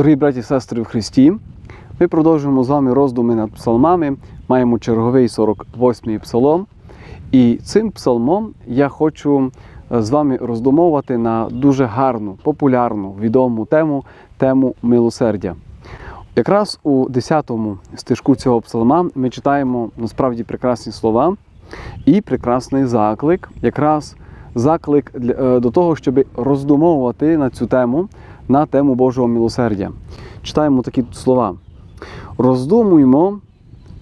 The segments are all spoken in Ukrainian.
Дорогі браті і сестри в Христі, ми продовжуємо з вами роздуми над псалмами. Маємо черговий 48-й псалом. І цим псалмом я хочу е, з вами роздумовувати на дуже гарну, популярну, відому тему тему милосердя. Якраз у 10-му стежку цього псалма ми читаємо насправді прекрасні слова і прекрасний заклик, якраз заклик е, до того, щоб роздумовувати на цю тему, на тему Божого милосердя. Читаємо такі слова. Роздумуймо,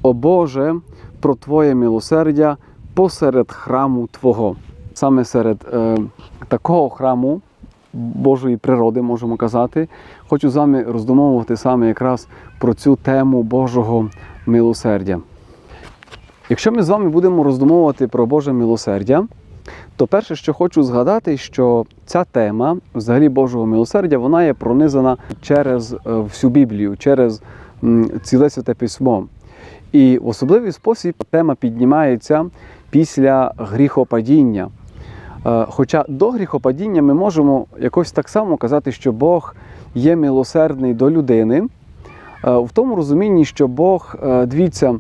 о Боже, про Твоє милосердя посеред храму Твого. Саме серед е, такого храму Божої природи, можемо казати, хочу з вами роздумовувати саме якраз про цю тему Божого милосердя. Якщо ми з вами будемо роздумовувати про Боже милосердя, то перше, що хочу згадати, що ця тема взагалі Божого милосердя, вона є пронизана через е, всю Біблію, через ціле святе письмо. І в особливий спосіб тема піднімається після гріхопадіння. Е, Хоча до гріхопадіння ми можемо якось так само казати, що Бог є милосердний до людини, е, в тому розумінні, що Бог, дивіться,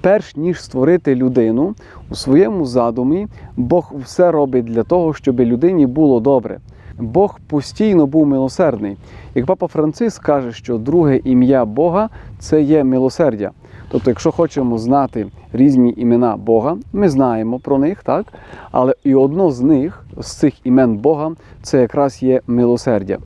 перш ніж створити людину у своєму задумі, Бог все робить для того, щоб людині було добре. Бог постійно був милосердний. Як папа Франциск каже, що друге ім'я Бога це є милосердя. Тобто, якщо хочемо знати різні імена Бога, ми знаємо про них, так? Але і одно з них, з цих імен Бога, це якраз є милосердя.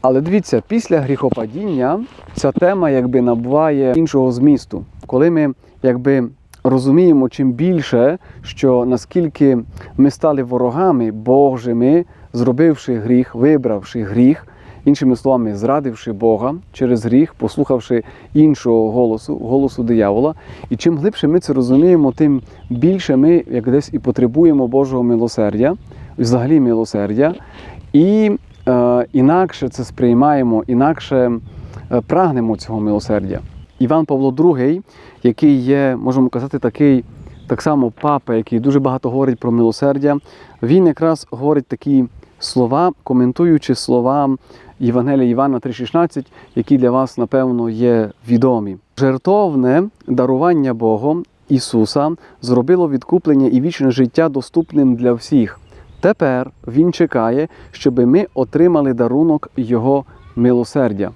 Але дивіться, після гріхопадіння ця тема якби набуває іншого змісту. Коли ми якби розуміємо чим більше, що наскільки ми стали ворогами Божими, зробивши гріх, вибравши гріх, іншими словами, зрадивши Бога через гріх, послухавши іншого голосу, голосу диявола. І чим глибше ми це розуміємо, тим більше ми як десь і потребуємо Божого милосердя, взагалі милосердя. І інакше це сприймаємо, інакше е, прагнемо цього милосердя. Іван Павло II, який є, можемо казати, такий так само папа, який дуже багато говорить про милосердя, він якраз говорить такі слова, коментуючи слова Євангелія Івана 3,16, які для вас, напевно, є відомі. Жертовне дарування Богом Ісуса зробило відкуплення і вічне життя доступним для всіх. Тепер Він чекає, щоб ми отримали дарунок Його милосердя.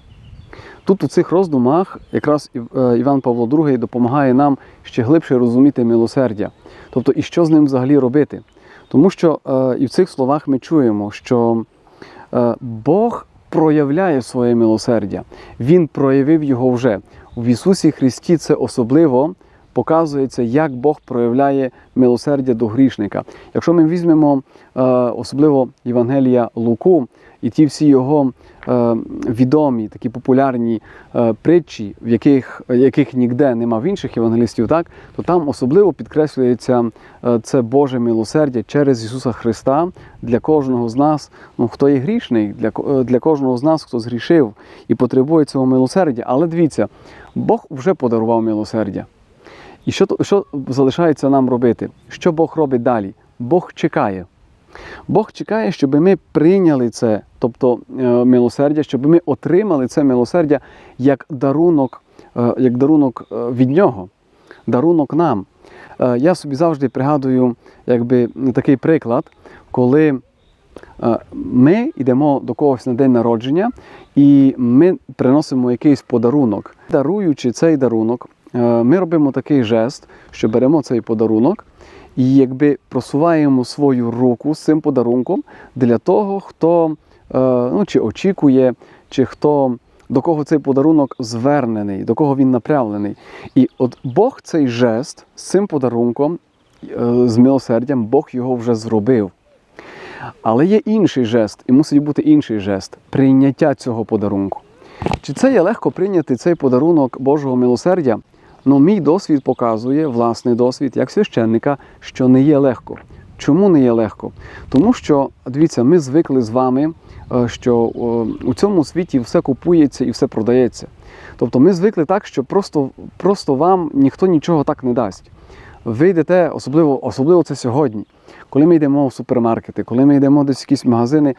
Тут у цих роздумах якраз е, Іван Павло II допомагає нам ще глибше розуміти милосердя. Тобто, і що з ним взагалі робити. Тому що е, і в цих словах ми чуємо, що е, Бог проявляє своє милосердя. Він проявив його вже. В Ісусі Христі це особливо показується, як Бог проявляє милосердя до грішника. Якщо ми візьмемо е, особливо Євангелія Луку і ті всі його е, відомі, такі популярні е, притчі, в яких, яких ніде нема в інших євангелістів, так, то там особливо підкреслюється це Боже милосердя через Ісуса Христа для кожного з нас, ну, хто є грішний, для, для кожного з нас, хто згрішив і потребує цього милосердя. Але дивіться, Бог вже подарував милосердя. І що, що залишається нам робити? Що Бог робить далі? Бог чекає. Бог чекає, щоб ми прийняли це, тобто е, милосердя, щоб ми отримали це милосердя як дарунок, е, як дарунок е, від Нього, дарунок нам. Я собі завжди пригадую якби, такий приклад, коли ми йдемо до когось на день народження і ми приносимо якийсь подарунок. Даруючи цей дарунок, ми робимо такий жест, що беремо цей подарунок і якби просуваємо свою руку з цим подарунком для того, хто е, ну, чи очікує, чи хто до кого цей подарунок звернений, до кого він направлений. І от Бог цей жест з цим подарунком, е, з милосердям, Бог його вже зробив. Але є інший жест, і мусить бути інший жест прийняття цього подарунку. Чи це є легко прийняти цей подарунок Божого милосердя? Ну, мій досвід показує, власний досвід, як священника, що не є легко. Чому не є легко? Тому що, дивіться, ми звикли з вами, е, що у цьому світі все купується і все продається. Тобто ми звикли так, що просто, просто вам ніхто нічого так не дасть. Ви йдете, особливо, особливо це сьогодні, коли ми йдемо в супермаркети, коли ми йдемо десь в якісь магазини,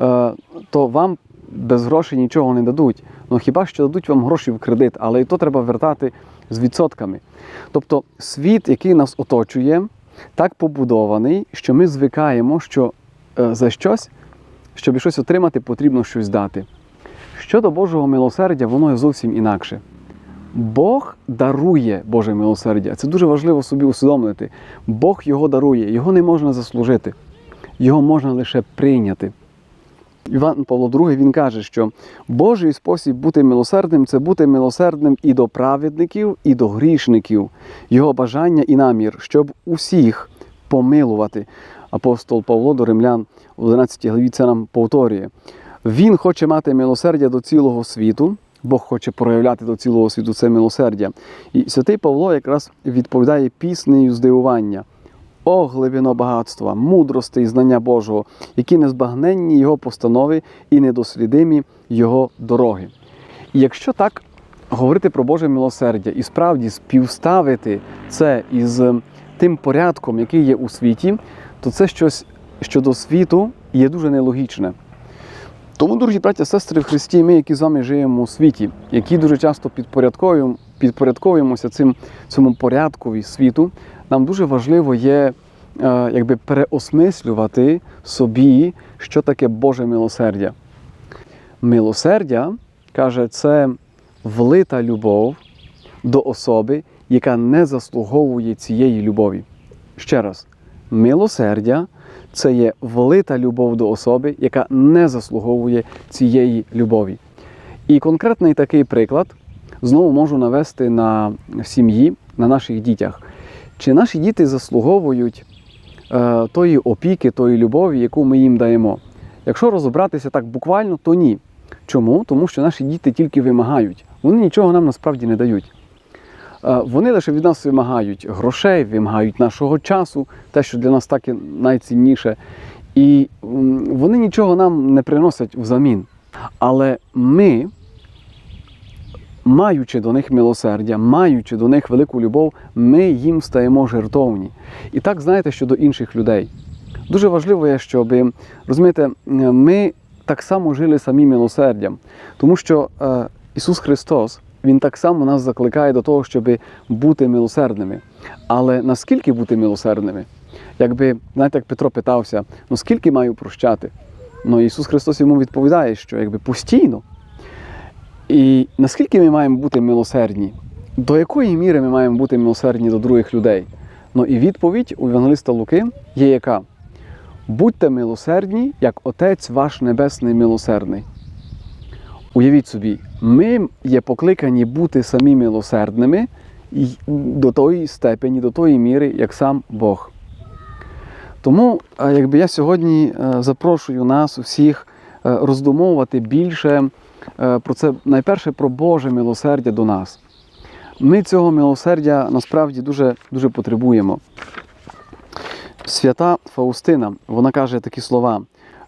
е, то вам без грошей нічого не дадуть. Ну хіба що дадуть вам гроші в кредит, але і то треба вертати з відсотками. Тобто світ, який нас оточує, так побудований, що ми звикаємо, що е, за щось, щоб щось отримати, потрібно щось дати. Щодо Божого милосердя, воно є зовсім інакше. Бог дарує Боже милосердя. Це дуже важливо собі усвідомити. Бог його дарує, його не можна заслужити, його можна лише прийняти. Іван Павло II він каже, що Божий спосіб бути милосердним це бути милосердним і до праведників, і до грішників, його бажання і намір, щоб усіх помилувати. Апостол Павло до римлян в 11 главі це нам повторює. Він хоче мати милосердя до цілого світу. Бог хоче проявляти до цілого світу це милосердя. І святий Павло якраз відповідає піснею здивування. О, глибино багатства, мудрости і знання Божого, які незбагненні Його постанови і недослідимі Його дороги. І якщо так говорити про Боже милосердя і справді співставити це із тим порядком, який є у світі, то це щось щодо світу є дуже нелогічне. Тому, дорогі браття, сестри в Христі, ми, які з вами живемо у світі, які дуже часто підпорядковуємо, підпорядковуємося цим, цьому порядкові світу, нам дуже важливо є е, якби переосмислювати собі, що таке Боже милосердя. Милосердя, каже, це влита любов до особи, яка не заслуговує цієї любові. Ще раз, милосердя це є влита любов до особи, яка не заслуговує цієї любові. І конкретний такий приклад знову можу навести на сім'ї, на наших дітях. Чи наші діти заслуговують е, тої опіки, тої любові, яку ми їм даємо? Якщо розібратися так буквально, то ні. Чому? Тому що наші діти тільки вимагають. Вони нічого нам насправді не дають. Е, Вони лише від нас вимагають грошей, вимагають нашого часу, те, що для нас так і найцінніше. І вони нічого нам не приносять взамін. Але ми, маючи до них милосердя, маючи до них велику любов, ми їм стаємо жертовні. І так знаєте щодо інших людей. Дуже важливо є, щоб розумієте, ми так само жили самим милосердям, тому що е, Ісус Христос. Він так само нас закликає до того, щоб бути милосердними. Але наскільки бути милосердними? Якби, знаєте, як Петро питався, ну скільки маю прощати? Ну Ісус Христос йому відповідає, що якби постійно. І наскільки ми маємо бути милосердні? До якої міри ми маємо бути милосердні до других людей? Ну і відповідь у Євангелиста Луки є яка? Будьте милосердні, як Отець ваш Небесний милосердний. Уявіть собі, ми є покликані бути самі милосердними до тої степені, до тої міри, як сам Бог. Тому, е, якби я сьогодні е, запрошую нас усіх е, роздумовувати більше про це, найперше про Боже милосердя до нас. Ми цього милосердя насправді дуже, дуже потребуємо. Свята Фаустина, вона каже такі слова: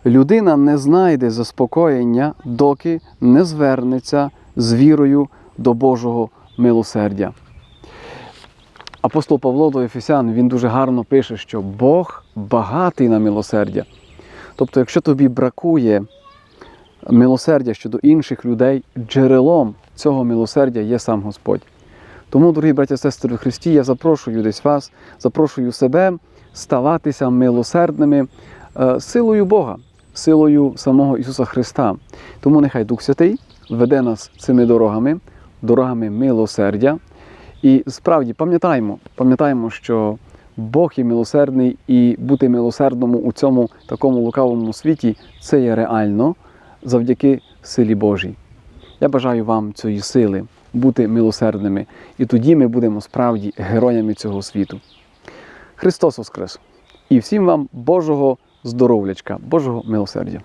людина не знайде заспокоєння, доки не звернеться з вірою до Божого милосердя. Апостол Павло до Ефесян він дуже гарно пише, що Бог багатий на милосердя. Тобто, якщо тобі бракує милосердя щодо інших людей, джерелом цього милосердя є сам Господь. Тому, дорогі браті і сестри в Христі, я запрошую десь вас, запрошую себе ставатися милосердними е, силою Бога, силою самого Ісуса Христа. Тому нехай Дух Святий веде нас цими дорогами, дорогами милосердя. І справді пам'ятаємо, пам'ятаємо, що Бог є милосердний, і бути милосердному у цьому такому лукавому світі це є реально завдяки силі Божій. Я бажаю вам цієї сили бути милосердними, і тоді ми будемо справді героями цього світу. Христос Воскрес! І всім вам Божого здоров'ячка, Божого милосердя!